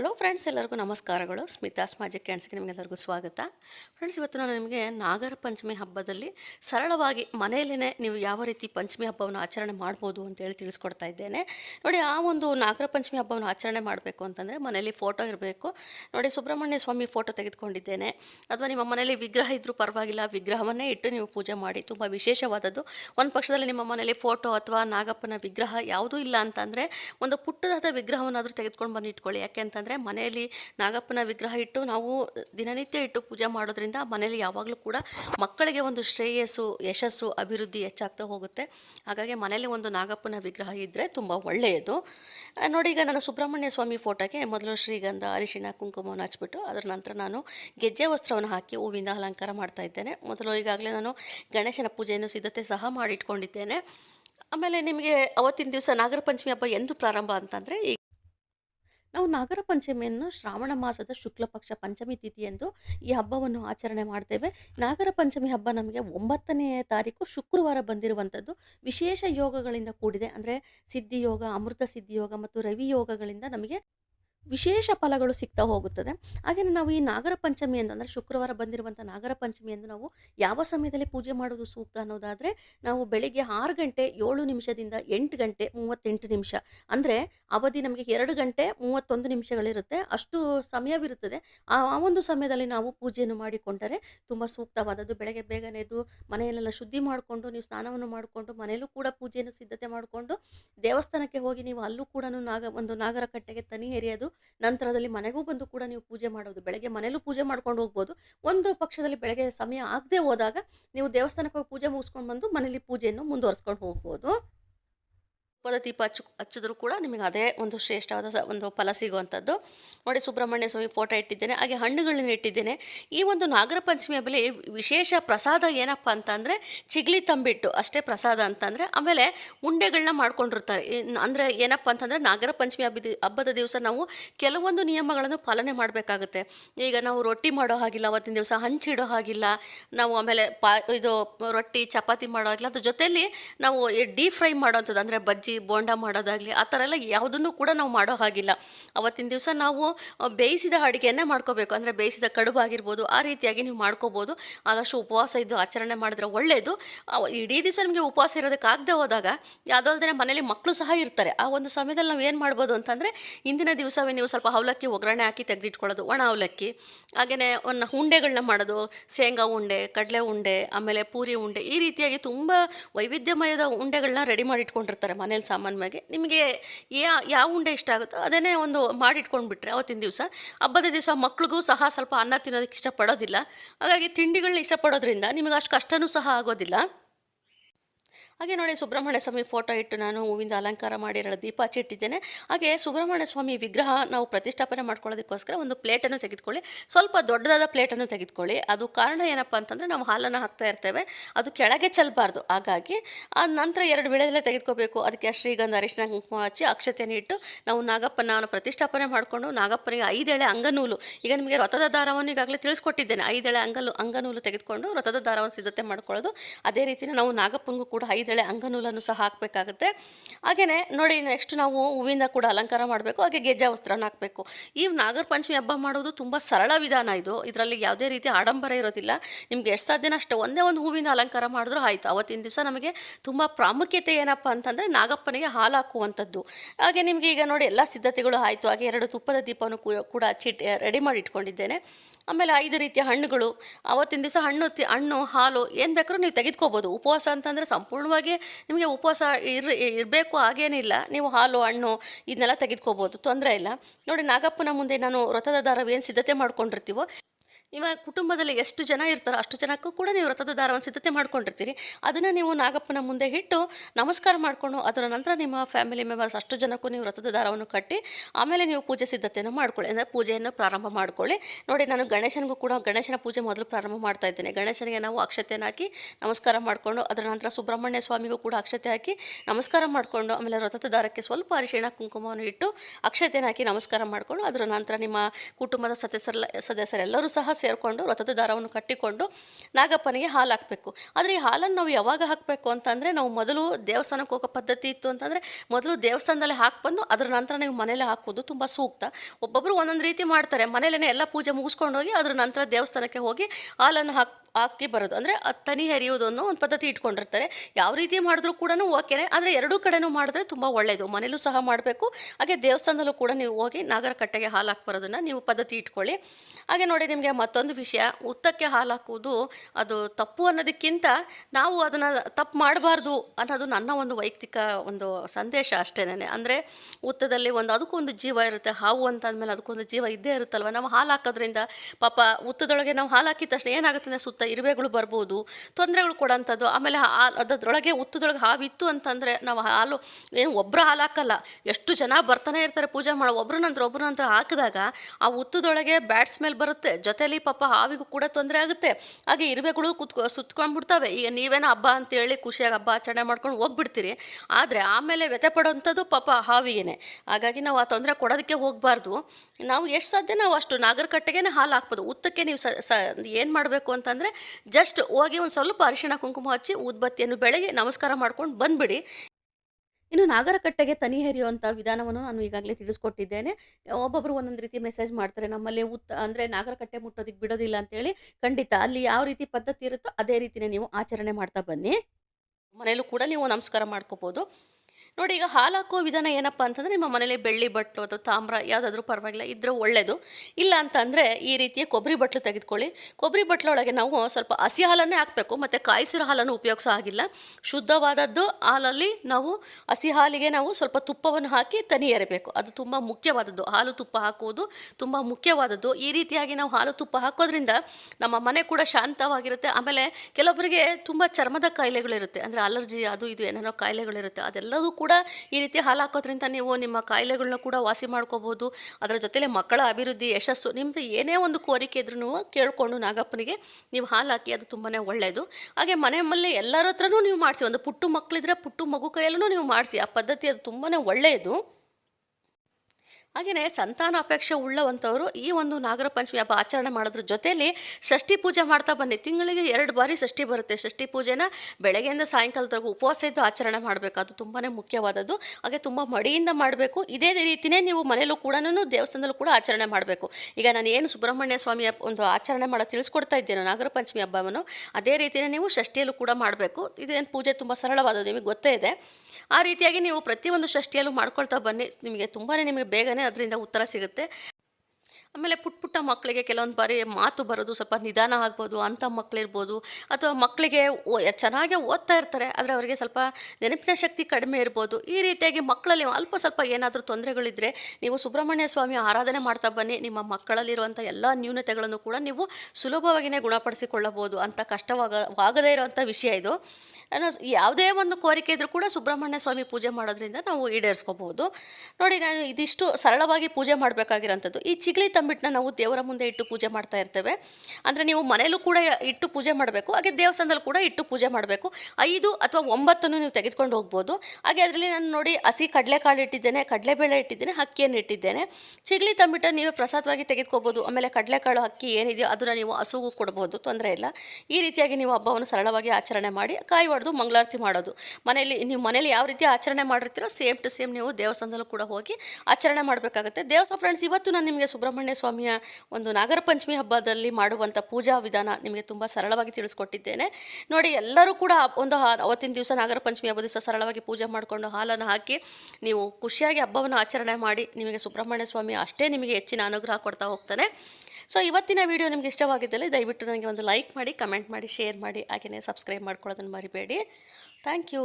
Hello friends ಎಲ್ಲರಿಗೂ ನಮಸ್ಕಾರಗಳು. Smitha's magic ಕ್ಯಾಂಡ್ಸ್ಗೆ ನಿಮಗೆಲ್ಲರಿಗೂ ಸ್ವಾಗತ. ಫ್ರೆಂಡ್ಸ್ ಇವತ್ತು ನಾನು ನಿಮಗೆ ನಾಗರ ಪಂಚಮಿ ಹಬ್ಬದಲ್ಲಿ ಸರಳವಾಗಿ ಮನೆಯಲ್ಲೇ ನೀವು ಯಾವ ರೀತಿ ಪಂಚಮಿ ಹಬ್ಬವನ್ನು ಆಚರಣೆ ಮಾಡ್ಬೋದು ಅಂತೇಳಿ ತಿಳಿಸ್ಕೊಡ್ತಾ ಇದ್ದೇನೆ. ನೋಡಿ, ಆ ಒಂದು ನಾಗರ ಪಂಚಮಿ ಹಬ್ಬವನ್ನು ಆಚರಣೆ ಮಾಡಬೇಕು ಅಂತಂದರೆ ಮನೆಯಲ್ಲಿ ಫೋಟೋ ಇರಬೇಕು. ನೋಡಿ, ಸುಬ್ರಹ್ಮಣ್ಯ ಸ್ವಾಮಿ ಫೋಟೋ ತೆಗೆದುಕೊಂಡಿದ್ದೇನೆ. ಅಥವಾ ನಿಮ್ಮ ಮನೆಯಲ್ಲಿ ವಿಗ್ರಹ ಇದ್ದರೂ ಪರವಾಗಿಲ್ಲ, ವಿಗ್ರಹವನ್ನೇ ಇಟ್ಟು ನೀವು ಪೂಜೆ ಮಾಡಿ. ತುಂಬ ವಿಶೇಷವಾದದ್ದು. ಒಂದು ಪಕ್ಷದಲ್ಲಿ ನಿಮ್ಮ ಮನೆಯಲ್ಲಿ ಫೋಟೋ ಅಥವಾ ನಾಗಪ್ಪನ ವಿಗ್ರಹ ಯಾವುದೂ ಇಲ್ಲ ಅಂತಂದರೆ ಒಂದು ಪುಟ್ಟದಾದ ವಿಗ್ರಹವನ್ನಾದರೂ ತೆಗೆದುಕೊಂಡು ಬಂದು ಇಟ್ಕೊಳ್ಳಿ. ಯಾಕೆ ಅಂತಂದರೆ ಮನೆಯಲ್ಲಿ ನಾಗಪ್ಪನ ವಿಗ್ರಹ ಇಟ್ಟು ನಾವು ದಿನನಿತ್ಯ ಇಟ್ಟು ಪೂಜೆ ಮಾಡೋದ್ರಿಂದ ಮನೆಯಲ್ಲಿ ಯಾವಾಗಲೂ ಕೂಡ ಮಕ್ಕಳಿಗೆ ಒಂದು ಶ್ರೇಯಸ್ಸು, ಯಶಸ್ಸು, ಅಭಿವೃದ್ಧಿ ಹೆಚ್ಚಾಗ್ತಾ ಹೋಗುತ್ತೆ. ಹಾಗಾಗಿ ಮನೆಯಲ್ಲಿ ಒಂದು ನಾಗಪ್ಪನ ವಿಗ್ರಹ ಇದ್ದರೆ ತುಂಬ ಒಳ್ಳೆಯದು. ನೋಡಿ, ಈಗ ನಾನು ಸುಬ್ರಹ್ಮಣ್ಯ ಸ್ವಾಮಿ ಫೋಟೋಗೆ ಮೊದಲು ಶ್ರೀಗಂಧ, ಅರಿಶಿಣ, ಕುಂಕುಮವನ್ನು ಹಚ್ಬಿಟ್ಟು ಅದರ ನಂತರ ನಾನು ಗೆಜ್ಜೆ ವಸ್ತ್ರವನ್ನು ಹಾಕಿ ಹೂವಿಂದ ಅಲಂಕಾರ ಮಾಡ್ತಾ ಇದ್ದೇನೆ. ಮೊದಲು ಈಗಾಗಲೇ ನಾನು ಗಣೇಶನ ಪೂಜೆಯನ್ನು ಸಿದ್ಧತೆ ಸಹ ಮಾಡಿಟ್ಕೊಂಡಿದ್ದೇನೆ. ಆಮೇಲೆ ನಿಮಗೆ ಅವತ್ತಿನ ದಿವಸ ನಾಗರ ಪಂಚಮಿ ಹಬ್ಬ ಎಂದು ಪ್ರಾರಂಭ ಅಂತಂದರೆ ನಾವು ನಾಗರ ಪಂಚಮಿಯನ್ನು ಶ್ರಾವಣ ಮಾಸದ ಶುಕ್ಲ ಪಕ್ಷ ಪಂಚಮಿ ತಿಥಿಯಂದು ಈ ಹಬ್ಬವನ್ನು ಆಚರಣೆ ಮಾಡ್ತೇವೆ. ನಾಗರ ಪಂಚಮಿ ಹಬ್ಬ ನಮಗೆ ಒಂಬತ್ತನೆಯ ತಾರೀಕು ಶುಕ್ರವಾರ ಬಂದಿರುವಂಥದ್ದು. ವಿಶೇಷ ಯೋಗಗಳಿಂದ ಕೂಡಿದೆ. ಅಂದರೆ ಸಿದ್ಧಿ ಯೋಗ ಅಮೃತ ಸಿದ್ಧಿ ಯೋಗ ಮತ್ತು ರವಿ ಯೋಗಗಳಿಂದ ನಮಗೆ ವಿಶೇಷ ಫಲಗಳು ಸಿಗ್ತಾ ಹೋಗುತ್ತದೆ. ಹಾಗೆಯೇ ನಾವು ಈ ನಾಗರ ಪಂಚಮಿ ಅಂತಂದರೆ ಶುಕ್ರವಾರ ಬಂದಿರುವಂಥ ನಾಗರ ಪಂಚಮಿ ಎಂದು ನಾವು ಯಾವ ಸಮಯದಲ್ಲಿ ಪೂಜೆ ಮಾಡೋದು ಸೂಕ್ತ ಅನ್ನೋದಾದರೆ ನಾವು ಬೆಳಿಗ್ಗೆ ಆರು ಗಂಟೆ ಏಳು ನಿಮಿಷದಿಂದ ಎಂಟು ಗಂಟೆ ಮೂವತ್ತೆಂಟು ನಿಮಿಷ. ಅಂದರೆ ಅವಧಿ ನಮಗೆ ಎರಡು ಗಂಟೆ ಮೂವತ್ತೊಂದು ನಿಮಿಷಗಳಿರುತ್ತೆ. ಅಷ್ಟು ಸಮಯವಿರುತ್ತದೆ. ಆ ಆ ಒಂದು ಸಮಯದಲ್ಲಿ ನಾವು ಪೂಜೆಯನ್ನು ಮಾಡಿಕೊಂಡರೆ ತುಂಬ ಸೂಕ್ತವಾದದ್ದು. ಬೆಳಗ್ಗೆ ಬೇಗನೆ ಎದ್ದು ಮನೆಯಲ್ಲೆಲ್ಲ ಶುದ್ಧಿ ಮಾಡಿಕೊಂಡು, ನೀವು ಸ್ನಾನವನ್ನು ಮಾಡಿಕೊಂಡು, ಮನೆಯಲ್ಲೂ ಕೂಡ ಪೂಜೆಯನ್ನು ಸಿದ್ಧತೆ ಮಾಡಿಕೊಂಡು ದೇವಸ್ಥಾನಕ್ಕೆ ಹೋಗಿ ನೀವು ಅಲ್ಲೂ ಕೂಡ ನಾಗ, ಒಂದು ನಾಗರ ಕಟ್ಟೆಗೆ ತನಿ ಎರೆಯೋದು ನಂತರದಲ್ಲಿ ಮನೆಗೂ ಬಂದು ಕೂಡ ನೀವು ಪೂಜೆ ಮಾಡೋದು, ಬೆಳಗ್ಗೆ ಮನೆಯಲ್ಲೂ ಪೂಜೆ ಮಾಡ್ಕೊಂಡು ಹೋಗ್ಬೋದು. ಒಂದು ಪಕ್ಷದಲ್ಲಿ ಬೆಳಗ್ಗೆ ಸಮಯ ಆಗದೆ ಹೋದಾಗ ನೀವು ದೇವಸ್ಥಾನಕ್ಕೆ ಹೋಗಿ ಪೂಜೆ ಮುಗಿಸ್ಕೊಂಡು ಬಂದು ಮನೇಲಿ ಪೂಜೆಯನ್ನು ಮುಂದುವರಿಸ್ಕೊಂಡು ಹೋಗ್ಬೋದು. ತುಪ್ಪದ ದೀಪ ಹಚ್ಚು, ಹಚ್ಚಿದ್ರು ಕೂಡ ನಿಮಗೆ ಅದೇ ಒಂದು ಶ್ರೇಷ್ಠವಾದ ಒಂದು ಫಲ ಸಿಗುವಂಥದ್ದು. ನೋಡಿ ಸುಬ್ರಹ್ಮಣ್ಯ ಸ್ವಾಮಿ ಫೋಟೋ ಇಟ್ಟಿದ್ದೇನೆ. ಹಾಗೆ ಹಣ್ಣುಗಳನ್ನ ಇಟ್ಟಿದ್ದೇನೆ. ಈ ಒಂದು ನಾಗರ ಪಂಚಮಿ ಹಬ್ಬಲಿ ವಿಶೇಷ ಪ್ರಸಾದ ಏನಪ್ಪ ಅಂತಂದರೆ ಚಿಗ್ಲಿ ತಂಬಿಟ್ಟು, ಅಷ್ಟೇ ಪ್ರಸಾದ ಅಂತಂದರೆ ಆಮೇಲೆ ಉಂಡೆಗಳನ್ನ ಮಾಡ್ಕೊಂಡಿರ್ತಾರೆ. ಅಂದರೆ ಏನಪ್ಪ ಅಂತಂದರೆ ನಾಗರ ಪಂಚಮಿ ಹಬ್ಬದ ಹಬ್ಬದ ದಿವಸ ನಾವು ಕೆಲವೊಂದು ನಿಯಮಗಳನ್ನು ಪಾಲನೆ ಮಾಡಬೇಕಾಗುತ್ತೆ. ಈಗ ನಾವು ರೊಟ್ಟಿ ಮಾಡೋ ಹಾಗಿಲ್ಲ, ಅವತ್ತಿನ ದಿವಸ ಹಂಚಿಡೋ ಹಾಗಿಲ್ಲ, ನಾವು ಆಮೇಲೆ ಪಾ, ಇದು ರೊಟ್ಟಿ, ಚಪಾತಿ ಮಾಡೋ ಹಾಗಿಲ್ಲ, ಅದ್ರ ಜೊತೆಯಲ್ಲಿ ನಾವು ಡೀಪ್ ಫ್ರೈ ಮಾಡೋವಂಥದ್ದು, ಅಂದರೆ ಬಜ್ಜಿ ಬೋಂಡ ಮಾಡೋದಾಗಲಿ ಆ ಥರ ಎಲ್ಲ ಯಾವುದನ್ನು ಕೂಡ ನಾವು ಮಾಡೋ ಹಾಗಿಲ್ಲ. ಅವತ್ತಿನ ದಿವಸ ನಾವು ಬೇಯಿಸಿದ ಅಡುಗೆಯನ್ನೇ ಮಾಡ್ಕೋಬೇಕು. ಅಂದರೆ ಬೇಯಿಸಿದ ಕಡುಬು ಆಗಿರ್ಬೋದು, ಆ ರೀತಿಯಾಗಿ ನೀವು ಮಾಡ್ಕೋಬೋದು. ಆದಷ್ಟು ಉಪವಾಸ ಇದ್ದು ಆಚರಣೆ ಮಾಡಿದ್ರೆ ಒಳ್ಳೆಯದು ಇಡೀ ದಿವಸ ನಿಮಗೆ ಉಪವಾಸ ಇರೋದಕ್ಕಾಗದೆ ಹೋದಾಗ ಯಾವುದಲ್ಲದೆ ಮನೇಲಿ ಮಕ್ಕಳು ಸಹ ಇರ್ತಾರೆ. ಆ ಒಂದು ಸಮಯದಲ್ಲಿ ನಾವು ಏನು ಮಾಡ್ಬೋದು ಅಂತಂದರೆ, ಇಂದಿನ ದಿವಸವೇ ನೀವು ಸ್ವಲ್ಪ ಅವಲಕ್ಕಿ, ಒಗ್ಗರಣೆ ಹಾಕಿ ತೆಗೆದಿಟ್ಕೊಳ್ಳೋದು. ಒಣ ಅವಲಕ್ಕಿ ಹಾಗೆಯೇ ಒಂದು ಉಂಡೆಗಳನ್ನ ಮಾಡೋದು. ಶೇಂಗಾ ಉಂಡೆ, ಕಡಲೆ ಉಂಡೆ, ಆಮೇಲೆ ಪೂರಿ ಉಂಡೆ, ಈ ರೀತಿಯಾಗಿ ತುಂಬ ವೈವಿಧ್ಯಮಯದ ಉಂಡೆಗಳನ್ನ ರೆಡಿ ಮಾಡಿ ಇಟ್ಕೊಂಡಿರ್ತಾರೆ ಮನೇಲಿ. ಸಾಮಾನ್ಯವಾಗಿ ನಿಮಗೆ ಯಾ, ಯಾವ ಉಂಡೆ ಇಷ್ಟ ಆಗುತ್ತೋ ಅದನ್ನೇ ಒಂದು ಮಾಡಿಟ್ಕೊಂಡ್ಬಿಟ್ರೆ ಅವತ್ತಿನ ದಿವಸ. ಹಬ್ಬದ ದಿವಸ ಮಕ್ಳಿಗೂ ಸಹ ಸ್ವಲ್ಪ ಅನ್ನ ತಿನ್ನೋದಕ್ಕೆ ಇಷ್ಟಪಡೋದಿಲ್ಲ. ಹಾಗಾಗಿ ತಿಂಡಿಗಳನ್ನ ಇಷ್ಟಪಡೋದ್ರಿಂದ ನಿಮಗೆ ಅಷ್ಟು ಕಷ್ಟನೂ ಸಹ ಆಗೋದಿಲ್ಲ. ಹಾಗೆ ನೋಡಿ ಸುಬ್ರಹ್ಮಣ್ಯ ಸ್ವಾಮಿ ಫೋಟೋ ಇಟ್ಟು ನಾನು ಹೂವಿಂದ ಅಲಂಕಾರ ಮಾಡಿ ಎರಡು ದೀಪ ಹಚ್ಚಿಟ್ಟಿದ್ದೇನೆ. ಹಾಗೆ ಸುಬ್ರಹ್ಮಣ್ಯ ಸ್ವಾಮಿ ವಿಗ್ರಹ ನಾವು ಪ್ರತಿಷ್ಠಾಪನೆ ಮಾಡ್ಕೊಳ್ಳೋದಕ್ಕೋಸ್ಕರ ಒಂದು ಪ್ಲೇಟನ್ನು ತೆಗೆದುಕೊಳ್ಳಿ. ಸ್ವಲ್ಪ ದೊಡ್ಡದಾದ ಪ್ಲೇಟನ್ನು ತೆಗೆದುಕೊಳ್ಳಿ. ಅದು ಕಾರಣ ಏನಪ್ಪ ಅಂತಂದರೆ ನಾವು ಹಾಲನ್ನು ಹಾಕ್ತಾ ಇರ್ತೇವೆ. ಅದು ಕೆಳಗೆ ಚೆಲ್ಲಬಾರ್ದು ಹಾಗಾಗಿ ಆ ನಂತರ ಎರಡು ಬೆಳೆದಲ್ಲೇ ತೆಗೆದುಕೋಬೇಕು. ಅದಕ್ಕೆ ಶ್ರೀಗಂಧ ಅರಿಶಿನ ಕುಂಕುಮ ಹಚ್ಚಿ ಅಕ್ಷತೆಯನ್ನು ಇಟ್ಟು ನಾವು ನಾಗಪ್ಪನ ಪ್ರತಿಷ್ಠಾಪನೆ ಮಾಡಿಕೊಂಡು ನಾಗಪ್ಪನಿಗೆ ಐದೆಳೆ ಅಂಗನೂಲು. ಈಗ ನಿಮಗೆ ರಥದ ದಾರವನ್ನು ಈಗಾಗಲೇ ತಿಳಿಸ್ಕೊಟ್ಟಿದ್ದೇನೆ. ಐದೆಳೆ ಅಂಗಲು, ಅಂಗನೂಲು ತೆಗೆದುಕೊಂಡು ರಥದ ದಾರವನ್ನು ಸಿದ್ಧತೆ ಮಾಡ್ಕೊಳ್ಳೋದು. ಅದೇ ರೀತಿಯೇ ನಾವು ನಾಗಪ್ಪನಿಗೂ ಕೂಡ ಐದೆಳೆ ಅಂಗನೂಲನ್ನು ಸಹ ಹಾಕಬೇಕಾಗುತ್ತೆ. ಹಾಗೆಯೇ ನೋಡಿ ನೆಕ್ಸ್ಟ್ ನಾವು ಹೂವಿಂದ ಕೂಡ ಅಲಂಕಾರ ಮಾಡಬೇಕು, ಹಾಗೆ ಗೆಜ್ಜೆ ವಸ್ತ್ರನ ಹಾಕಬೇಕು. ಈ ನಾಗರ ಪಂಚಮಿ ಹಬ್ಬ ಮಾಡೋದು ತುಂಬ ಸರಳ ವಿಧಾನ ಇದು. ಇದರಲ್ಲಿ ಯಾವುದೇ ರೀತಿ ಆಡಂಬರ ಇರೋದಿಲ್ಲ. ನಿಮ್ಗೆ ಎಷ್ಟು ಸಾಧ್ಯನ ಅಷ್ಟೇ ಒಂದೇ ಒಂದು ಹೂವಿನ ಅಲಂಕಾರ ಮಾಡಿದ್ರೂ ಆಯಿತು. ಅವತ್ತಿನ ದಿವಸ ನಮಗೆ ತುಂಬ ಪ್ರಾಮುಖ್ಯತೆ ಏನಪ್ಪ ಅಂತಂದರೆ ನಾಗಪ್ಪನಿಗೆ ಹಾಲು ಹಾಕುವಂಥದ್ದು. ಹಾಗೆ ನಿಮಗೆ ಈಗ ನೋಡಿ ಎಲ್ಲ ಸಿದ್ಧತೆಗಳು ಆಯಿತು. ಹಾಗೆ ಎರಡು ತುಪ್ಪದ ದೀಪವನ್ನು ಕೂಡ ಚಿಟ್ ರೆಡಿ ಮಾಡಿ ಇಟ್ಕೊಂಡಿದ್ದೇನೆ. ಆಮೇಲೆ ಐದು ರೀತಿಯ ಹಣ್ಣುಗಳು. ಅವತ್ತಿನ ದಿವಸ ಹಣ್ಣು ಹಣ್ಣು, ಹಾಲು ಏನು ಬೇಕಾದ್ರೂ ನೀವು ತೆಗೆದುಕೋಬೋದು. ಉಪವಾಸ ಅಂತಂದರೆ ಸಂಪೂರ್ಣವಾಗಿ ನಿಮಗೆ ಉಪವಾಸ ಇರ್ ಇರಬೇಕು ಹಾಗೇನಿಲ್ಲ. ನೀವು ಹಾಲು, ಹಣ್ಣು ಇದನ್ನೆಲ್ಲ ತೆಗೆದುಕೋಬೋದು. ತೊಂದರೆ ಇಲ್ಲ. ನೋಡಿ ನಾಗಪ್ಪನ ಮುಂದೆ ನಾನು ವ್ರತದ ದಾರವೇನು ಸಿದ್ಧತೆ ಮಾಡ್ಕೊಂಡಿರ್ತೀವೋ ಇವಾಗ ಕುಟುಂಬದಲ್ಲಿ ಎಷ್ಟು ಜನ ಇರ್ತಾರೋ ಅಷ್ಟು ಜನಕ್ಕೂ ಕೂಡ ನೀವು ವ್ರತದ ದಾರವನ್ನು ಸಿದ್ಧತೆ ಮಾಡ್ಕೊಂಡಿರ್ತೀರಿ. ಅದನ್ನು ನೀವು ನಾಗಪ್ಪನ ಮುಂದೆ ಇಟ್ಟು ನಮಸ್ಕಾರ ಮಾಡಿಕೊಂಡು ಅದರ ನಂತರ ನಿಮ್ಮ ಫ್ಯಾಮಿಲಿ ಮೆಂಬರ್ಸ್ ಅಷ್ಟು ಜನಕ್ಕೂ ನೀವು ವ್ರತದ ದಾರವನ್ನು ಕಟ್ಟಿ ಆಮೇಲೆ ನೀವು ಪೂಜೆ ಸಿದ್ಧತೆಯನ್ನು ಮಾಡ್ಕೊಳ್ಳಿ. ಅಂದರೆ ಪೂಜೆಯನ್ನು ಪ್ರಾರಂಭ ಮಾಡ್ಕೊಳ್ಳಿ. ನೋಡಿ, ನಾನು ಗಣೇಶನಿಗೂ ಕೂಡ ಗಣೇಶನ ಪೂಜೆ ಮೊದಲು ಪ್ರಾರಂಭ ಮಾಡ್ತಾ ಇದ್ದೇನೆ. ಗಣೇಶನಿಗೆ ನಾವು ಅಕ್ಷತೆಯನ್ನು ಹಾಕಿ ನಮಸ್ಕಾರ ಮಾಡಿಕೊಂಡು ಅದರ ನಂತರ ಸುಬ್ರಹ್ಮಣ್ಯ ಸ್ವಾಮಿಗೂ ಕೂಡ ಅಕ್ಷತೆ ಹಾಕಿ ನಮಸ್ಕಾರ ಮಾಡಿಕೊಂಡು ಆಮೇಲೆ ವ್ರತದ ದಾರಕ್ಕೆ ಸ್ವಲ್ಪ ಅರಿಶಿಣ ಕುಂಕುಮವನ್ನು ಇಟ್ಟು ಅಕ್ಷತೆಯನ್ನು ಹಾಕಿ ನಮಸ್ಕಾರ ಮಾಡಿಕೊಂಡು ಅದರ ನಂತರ ನಿಮ್ಮ ಕುಟುಂಬದ ಸದಸ್ಯರೆಲ್ಲ ಸದಸ್ಯರೆಲ್ಲರೂ ಸಹ ಸೇರಿಕೊಂಡು ರಥದ ದಾರವನ್ನು ಕಟ್ಟಿಕೊಂಡು ನಾಗಪ್ಪನಿಗೆ ಹಾಲು ಹಾಕಬೇಕು ಆದರೆ ಈ ಹಾಲನ್ನು ನಾವು ಯಾವಾಗ ಹಾಕಬೇಕು ಅಂತಂದರೆ ನಾವು ಮೊದಲು ದೇವಸ್ಥಾನಕ್ಕೆ ಹೋಗೋ ಪದ್ಧತಿ ಇತ್ತು ಅಂತಂದರೆ ಮೊದಲು ದೇವಸ್ಥಾನದಲ್ಲಿ ಹಾಕ್ಬಂದು ಅದರ ನಂತರ ನೀವು ಮನೇಲಿ ಹಾಕೋದು ತುಂಬ ಸೂಕ್ತ. ಒಬ್ಬೊಬ್ಬರು ಒಂದೊಂದು ರೀತಿ ಮಾಡ್ತಾರೆ. ಮನೇಲೇ ಎಲ್ಲ ಪೂಜೆ ಮುಗಿಸ್ಕೊಂಡೋಗಿ ಅದ್ರ ನಂತರ ದೇವಸ್ಥಾನಕ್ಕೆ ಹೋಗಿ ಹಾಲನ್ನು ಹಾಕಿ ಹಾಕಿ ಬರೋದು. ಅಂದರೆ ತನಿ ಹರಿಯೋದು ಅನ್ನೋ ಒಂದು ಪದ್ಧತಿ ಇಟ್ಕೊಂಡಿರ್ತಾರೆ. ಯಾವ ರೀತಿ ಮಾಡಿದ್ರು ಕೂಡ ಓಕೆನೆ. ಆದರೆ ಎರಡೂ ಕಡೆನೂ ಮಾಡಿದ್ರೆ ತುಂಬ ಒಳ್ಳೆಯದು ಮನೇಲೂ ಸಹ ಮಾಡಬೇಕು. ಹಾಗೆ ದೇವಸ್ಥಾನದಲ್ಲೂ ಕೂಡ ನೀವು ಹೋಗಿ ನಾಗರ ಕಟ್ಟೆಗೆ ಹಾಲು ಹಾಕಿ ಬರೋದನ್ನು ನೀವು ಪದ್ಧತಿ ಇಟ್ಕೊಳ್ಳಿ. ಹಾಗೆ ನೋಡಿ ನಿಮಗೆ ಮತ್ತೊಂದು ವಿಷಯ. ಉತ್ತಕ್ಕೆ ಹಾಲು ಹಾಕುವುದು ಅದು ತಪ್ಪು ಅನ್ನೋದಕ್ಕಿಂತ ನಾವು ಅದನ್ನು ತಪ್ಪು ಮಾಡಬಾರ್ದು ಅನ್ನೋದು ನನ್ನ ಒಂದು ವೈಯಕ್ತಿಕ ಒಂದು ಸಂದೇಶ ಅಷ್ಟೇನೆ ಅಂದರೆ ಉತ್ತದಲ್ಲಿ ಒಂದು ಅದಕ್ಕೊಂದು ಜೀವ ಇರುತ್ತೆ. ಹಾವು ಅಂತ ಅಂದಮೇಲೆ ಅದಕ್ಕೊಂದು ಜೀವ ಇದ್ದೇ ಇರುತ್ತಲ್ವ. ನಾವು ಹಾಲು ಹಾಕೋದ್ರಿಂದ ಪಾಪ ಉತ್ತದೊಳಗೆ ನಾವು ಹಾಲು ಹಾಕಿದ ತಕ್ಷಣ ಏನಾಗುತ್ತೆ ಅಂದರೆ ಸುತ್ತ ಇರುವೆಗಳು ಬರ್ಬೋದು, ತೊಂದರೆಗಳು ಕೊಡೋಂಥದ್ದು. ಆಮೇಲೆ ಅದರೊಳಗೆ ಉತ್ತದೊಳಗೆ ಹಾವಿತ್ತು ಅಂತಂದರೆ ನಾವು ಹಾಲು ಏನು ಒಬ್ಬರು ಹಾಲು ಹಾಕಲ್ಲ. ಎಷ್ಟು ಜನ ಬರ್ತಾನೆ ಇರ್ತಾರೆ ಪೂಜೆ ಮಾಡೋ ಒಬ್ಬರು ನಂತರ ಒಬ್ಬರು ನಂತರ ಹಾಕಿದಾಗ ಆ ಉತ್ತದೊಳಗೆ ಬ್ಯಾಡ್ ಸ್ಮೆಲ್ ಬರುತ್ತೆ. ಜೊತೆಲಿ ಪಾಪ ಹಾವಿಗೂ ಕೂಡ ತೊಂದರೆ ಆಗುತ್ತೆ. ಹಾಗೆ ಇರುವೆಗಳು ಕುತ್ಕೊ ಸುತ್ಕೊಂಡ್ಬಿಡ್ತವೆ. ಈಗ ನೀವೇನೋ ಹಬ್ಬ ಅಂತೇಳಿ ಖುಷಿಯಾಗಿ ಹಬ್ಬ ಆಚರಣೆ ಮಾಡ್ಕೊಂಡು ಹೋಗ್ಬಿಡ್ತೀರಿ. ಆದರೆ ಆಮೇಲೆ ವ್ಯಥೆ ಪಡೋವಂಥದ್ದು ಪಾಪ ಹಾವಿಗೇನೆ. ಹಾಗಾಗಿ ನಾವು ಆ ತೊಂದರೆ ಕೊಡೋದಕ್ಕೆ ಹೋಗಬಾರ್ದು. ನಾವು ಎಷ್ಟು ಸಾಧ್ಯ ನಾವು ಅಷ್ಟು ನಾಗರಕಟ್ಟೆಗೆ ಹಾಲು ಹಾಕ್ಬೋದು. ಉತ್ತಕ್ಕೆ ನೀವು ಸ ಸ ಏನು ಮಾಡಬೇಕು ಅಂತಂದರೆ ಜಸ್ಟ್ ಹೋಗಿ ಒಂದು ಸ್ವಲ್ಪ ಅರಿಶಿಣ ಕುಂಕುಮ ಹಚ್ಚಿ ಉದ್ಬತ್ತಿಯನ್ನು ಬೆಳಗ್ಗೆ ನಮಸ್ಕಾರ ಮಾಡ್ಕೊಂಡು ಬಂದ್ಬಿಡಿ. ಇನ್ನು ನಾಗರಕಟ್ಟೆಗೆ ತನಿ ಹೆರಿಯುವಂಥ ವಿಧಾನವನ್ನು ನಾನು ಈಗಾಗಲೇ ತಿಳಿಸ್ಕೊಟ್ಟಿದ್ದೇನೆ. ಒಬ್ಬೊಬ್ಬರು ಒಂದೊಂದು ರೀತಿ ಮೆಸೇಜ್ ಮಾಡ್ತಾರೆ, ನಮ್ಮಲ್ಲಿ ಉತ್ತ ಅಂದರೆ ನಾಗರಕಟ್ಟೆ ಮುಟ್ಟೋದಕ್ಕೆ ಬಿಡೋದಿಲ್ಲ ಅಂತೇಳಿ ಖಂಡಿತ ಅಲ್ಲಿ ಯಾವ ರೀತಿ ಪದ್ಧತಿ ಇರುತ್ತೋ ಅದೇ ರೀತಿಯೇ ನೀವು ಆಚರಣೆ ಮಾಡ್ತಾ ಬನ್ನಿ. ಮನೆಯಲ್ಲೂ ಕೂಡ ನೀವು ನಮಸ್ಕಾರ ಮಾಡ್ಕೋಬೋದು. ನೋಡಿ, ಈಗ ಹಾಲು ಹಾಕೋ ವಿಧಾನ ಏನಪ್ಪ ಅಂತಂದರೆ, ನಿಮ್ಮ ಮನೇಲಿ ಬೆಳ್ಳಿ ಬಟ್ಲು ಅಥವಾ ತಾಮ್ರ ಯಾವುದಾದ್ರೂ ಪರವಾಗಿಲ್ಲ, ಇದ್ರೆ ಒಳ್ಳೆಯದು ಇಲ್ಲ ಅಂತಂದರೆ, ಈ ರೀತಿಯ ಕೊಬ್ಬರಿ ಬಟ್ಲು ತೆಗೆದುಕೊಳ್ಳಿ. ಕೊಬ್ಬರಿ ಬಟ್ಲೊಳಗೆ ನಾವು ಸ್ವಲ್ಪ ಹಸಿ ಹಾಲನ್ನೇ ಹಾಕಬೇಕು, ಮತ್ತು ಕಾಯಿಸಿರೋ ಹಾಲನ್ನು ಉಪಯೋಗಿಸೋ ಆಗಿಲ್ಲ ಶುದ್ಧವಾದದ್ದು ಹಾಲಲ್ಲಿ ನಾವು ಹಸಿ ಹಾಲಿಗೆ ನಾವು ಸ್ವಲ್ಪ ತುಪ್ಪವನ್ನು ಹಾಕಿ ತನಿ ಎರಬೇಕು. ಅದು ತುಂಬ ಮುಖ್ಯವಾದದ್ದು. ಹಾಲು ತುಪ್ಪ ಹಾಕುವುದು ತುಂಬ ಮುಖ್ಯವಾದದ್ದು. ಈ ರೀತಿಯಾಗಿ ನಾವು ಹಾಲು ತುಪ್ಪ ಹಾಕೋದ್ರಿಂದ ನಮ್ಮ ಮನೆ ಕೂಡ ಶಾಂತವಾಗಿರುತ್ತೆ. ಆಮೇಲೆ ಕೆಲವೊಬ್ಬರಿಗೆ ತುಂಬ ಚರ್ಮದ ಕಾಯಿಲೆಗಳಿರುತ್ತೆ. ಅಂದರೆ ಅಲರ್ಜಿ, ಅದು ಇದು, ಏನೇನೋ ಕಾಯಿಲೆಗಳಿರುತ್ತೆ. ಅದೆಲ್ಲದೂ ಕೂಡ ಈ ರೀತಿ ಹಾಲು ಹಾಕೋದ್ರಿಂದ ನೀವು ನಿಮ್ಮ ಕಾಯಿಲೆಗಳನ್ನ ಕೂಡ ವಾಸಿ ಮಾಡ್ಕೋಬೋದು ಅದರ ಜೊತೆಲೆ ಮಕ್ಕಳ ಅಭಿವೃದ್ಧಿ, ಯಶಸ್ಸು ನಿಮ್ಮದು ಏನೇ ಒಂದು ಕೋರಿಕೆ ಇದ್ರೂ ಕೇಳಿಕೊಂಡು ನಾಗಪ್ಪನಿಗೆ ನೀವು ಹಾಲು ಹಾಕಿ ಅದು ತುಂಬಾ ಒಳ್ಳೆಯದು ಹಾಗೆ ಮನೆ ಮಲ್ಲಿ ಎಲ್ಲರ ಹತ್ರನೂ ನೀವು ಮಾಡಿಸಿ, ಒಂದು ಪುಟ್ಟು ಮಕ್ಕಳಿದ್ರೆ ಪುಟ್ಟು ಮಗು ಕೈಯಲ್ಲೂ ನೀವು ಮಾಡಿಸಿ, ಆ ಪದ್ಧತಿ ಅದು ತುಂಬಾ ಒಳ್ಳೆಯದು ಹಾಗೆಯೇ ಸಂತಾನ ಅಪೇಕ್ಷೆ ಉಳ್ಳವಂಥವರು ಈ ಒಂದು ನಾಗರ ಪಂಚಮಿ ಹಬ್ಬ ಆಚರಣೆ ಮಾಡೋದ್ರ ಜೊತೆಯಲ್ಲಿ ಷಷ್ಠಿ ಪೂಜೆ ಮಾಡ್ತಾ ಬನ್ನಿ. ತಿಂಗಳಿಗೆ ಎರಡು ಬಾರಿ ಷಷ್ಠಿ ಬರುತ್ತೆ. ಷಷ್ಠಿ ಪೂಜೆನ ಬೆಳಗ್ಗೆಯಿಂದ ಸಾಯಂಕಾಲದವರೆಗೂ ಉಪವಾಸ ಇದ್ದು ಆಚರಣೆ ಮಾಡಬೇಕು. ಅದು ತುಂಬಾ ಮುಖ್ಯವಾದದ್ದು. ಹಾಗೆ ತುಂಬ ಮಡಿಯಿಂದ ಮಾಡಬೇಕು. ಇದೇ ರೀತಿಯೇ ನೀವು ಮನೆಯಲ್ಲೂ ಕೂಡ ದೇವಸ್ಥಾನದಲ್ಲೂ ಕೂಡ ಆಚರಣೆ ಮಾಡಬೇಕು. ಈಗ ನಾನು ಏನು ಸುಬ್ರಹ್ಮಣ್ಯ ಸ್ವಾಮಿಯ ಒಂದು ಆಚರಣೆ ಮಾಡೋ ತಿಳಿಸ್ಕೊಡ್ತಾ ಇದ್ದೇನೆ ನಾಗರ ಪಂಚಮಿ ಹಬ್ಬವನ್ನು, ಅದೇ ರೀತಿಯೇ ನೀವು ಷಷ್ಠಿಯಲ್ಲೂ ಕೂಡ ಮಾಡಬೇಕು. ಇದೇನು ಪೂಜೆ ತುಂಬ ಸರಳವಾದದ್ದು, ನಿಮಗೆ ಗೊತ್ತೇ ಇದೆ. ಆ ರೀತಿಯಾಗಿ ನೀವು ಪ್ರತಿಯೊಂದು ಷಷ್ಠಿಯಲ್ಲೂ ಮಾಡ್ಕೊಳ್ತಾ ಬನ್ನಿ. ನಿಮಗೆ ತುಂಬಾ ನಿಮಗೆ ಬೇಗನೆ ಅದರಿಂದ ಉತ್ತರ ಸಿಗುತ್ತೆ. ಆಮೇಲೆ ಪುಟ್ಟ ಪುಟ್ಟ ಮಕ್ಕಳಿಗೆ ಕೆಲವೊಂದು ಬಾರಿ ಮಾತು ಬರೋದು ಸ್ವಲ್ಪ ನಿಧಾನ ಆಗ್ಬೋದು ಅಂಥ ಮಕ್ಕಳಿರ್ಬೋದು ಅಥವಾ ಮಕ್ಕಳಿಗೆ ಚೆನ್ನಾಗೇ ಓದ್ತಾ ಇರ್ತಾರೆ, ಆದರೆ ಅವರಿಗೆ ಸ್ವಲ್ಪ ನೆನಪಿನ ಶಕ್ತಿ ಕಡಿಮೆ ಇರ್ಬೋದು. ಈ ರೀತಿಯಾಗಿ ಮಕ್ಕಳಲ್ಲಿ ಅಲ್ಪ ಸ್ವಲ್ಪ ಏನಾದರೂ ತೊಂದರೆಗಳಿದ್ದರೆ ನೀವು ಸುಬ್ರಹ್ಮಣ್ಯ ಸ್ವಾಮಿ ಆರಾಧನೆ ಮಾಡ್ತಾ ಬನ್ನಿ. ನಿಮ್ಮ ಮಕ್ಕಳಲ್ಲಿರುವಂಥ ಎಲ್ಲ ನ್ಯೂನತೆಗಳನ್ನು ಕೂಡ ನೀವು ಸುಲಭವಾಗಿಯೇ ಗುಣಪಡಿಸಿಕೊಳ್ಳಬಹುದು ಅಂತ ಕಷ್ಟವಾಗ, ವಾಗದೇ ಇರುವಂಥ ವಿಷಯ ಇದು. ಯಾವುದೇ ಒಂದು ಕೋರಿಕೆ ಇದ್ರೂ ಕೂಡ ಸುಬ್ರಹ್ಮಣ್ಯ ಸ್ವಾಮಿ ಪೂಜೆ ಮಾಡೋದ್ರಿಂದ ನಾವು ಈಡೇರಿಸ್ಕೋಬಹುದು. ನೋಡಿ, ನಾನು ಇದಿಷ್ಟು ಸರಳವಾಗಿ ಪೂಜೆ ಮಾಡಬೇಕಾಗಿರೋಂಥದ್ದು. ಈ ಚಿಗ್ಲಿ ತಂಬಿಟ್ಟನ್ನ ನಾವು ದೇವರ ಮುಂದೆ ಇಟ್ಟು ಪೂಜೆ ಮಾಡ್ತಾ ಇರ್ತೇವೆ. ಅಂದರೆ ನೀವು ಮನೆಯಲ್ಲೂ ಕೂಡ ಇಟ್ಟು ಪೂಜೆ ಮಾಡಬೇಕು, ಹಾಗೆ ದೇವಸ್ಥಾನದಲ್ಲಿ ಕೂಡ ಇಟ್ಟು ಪೂಜೆ ಮಾಡಬೇಕು. ಐದು ಅಥವಾ ಒಂಬತ್ತನ್ನು ನೀವು ತೆಗೆದುಕೊಂಡು ಹೋಗ್ಬೋದು. ಹಾಗೆ ಅದರಲ್ಲಿ ನಾನು ನೋಡಿ ಹಸಿ ಕಡಲೆಕಾಳು ಇಟ್ಟಿದ್ದೇನೆ, ಕಡಲೆಬೇಳೆ ಇಟ್ಟಿದ್ದೇನೆ ಅಕ್ಕಿಯನ್ನು ಇಟ್ಟಿದ್ದೇನೆ. ಚಿಗ್ಲಿ ತಂಬಿಟ್ಟನ್ನು ನೀವು ಪ್ರಸಾದವಾಗಿ ತೆಗೆದುಕೋಬೋದು ಆಮೇಲೆ ಕಡಲೆಕಾಳು ಅಕ್ಕಿ ಏನಿದೆಯೋ ಅದನ್ನು ನೀವು ಹಸುಗೂ ಕೊಡ್ಬೋದು, ತೊಂದರೆ ಇಲ್ಲ. ಈ ರೀತಿಯಾಗಿ ನೀವು ಹಬ್ಬವನ್ನು ಸರಳವಾಗಿ ಆಚರಣೆ ಮಾಡಿ, ಕಾಯಿ ಹೊಡೆದು ಮಂಗಳಾರತಿ ಮಾಡೋದು. ಮನೆಯಲ್ಲಿ ನೀವು ಮನೇಲಿ ಯಾವ ರೀತಿ ಆಚರಣೆ ಮಾಡಿರ್ತೀರೋ ಸೇಮ್ ಟು ಸೇಮ್ ನೀವು ದೇವಸ್ಥಾನದಲ್ಲೂ ಕೂಡ ಹೋಗಿ ಆಚರಣೆ ಮಾಡಬೇಕಾಗುತ್ತೆ. ದೇವಸ್ಥಾನ ಫ್ರೆಂಡ್ಸ್, ಇವತ್ತು ನಾನು ನಿಮಗೆ ಸುಬ್ರಹ್ಮಣ್ಯ ಸ್ವಾಮಿಯ ಒಂದು ನಾಗರ ಪಂಚಮಿ ಹಬ್ಬದಲ್ಲಿ ಮಾಡುವಂಥ ಪೂಜಾ ವಿಧಾನ ನಿಮಗೆ ತುಂಬ ಸರಳವಾಗಿ ತಿಳಿಸ್ಕೊಟ್ಟಿದ್ದೇನೆ. ನೋಡಿ, ಎಲ್ಲರೂ ಕೂಡ ಒಂದು ಅವತ್ತಿನ ದಿವಸ ನಾಗರ ಪಂಚಮಿ ಹಬ್ಬದ ದಿವಸ ಸರಳವಾಗಿ ಪೂಜೆ ಮಾಡಿಕೊಂಡು ಹಾಲನ್ನು ಹಾಕಿ ನೀವು ಖುಷಿಯಾಗಿ ಹಬ್ಬವನ್ನು ಆಚರಣೆ ಮಾಡಿ ನಿಮಗೆ ಸುಬ್ರಹ್ಮಣ್ಯ ಸ್ವಾಮಿ ಅಷ್ಟೇ ನಿಮಗೆ ಹೆಚ್ಚಿನ ಅನುಗ್ರಹ ಕೊಡ್ತಾ ಹೋಗ್ತಾನೆ. ಸೊ ಇವತ್ತಿನ ವಿಡಿಯೋ ನಿಮ್ಗೆ ಇಷ್ಟವಾಗಿದ್ದಲ್ಲಿ ದಯವಿಟ್ಟು ನನಗೆ ಒಂದು ಲೈಕ್ ಮಾಡಿ ಕಮೆಂಟ್ ಮಾಡಿ ಶೇರ್ ಮಾಡಿ, ಹಾಗೆಯೇ ಸಬ್ಸ್ಕ್ರೈಬ್ ಮಾಡ್ಕೊಳ್ಳೋದನ್ನು ಮರಿಬೇಡಿ. Thank you